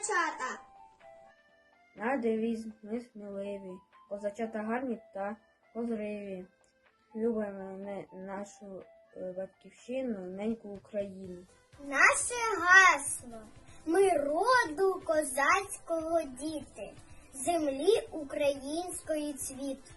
козачата. Наш девіз ми сміливі, козачата гарні та козриві. Любимо ми нашу е, батьківщину, неньку Україну. Наше гасло. Ми роду козацького діти, землі української цвіт.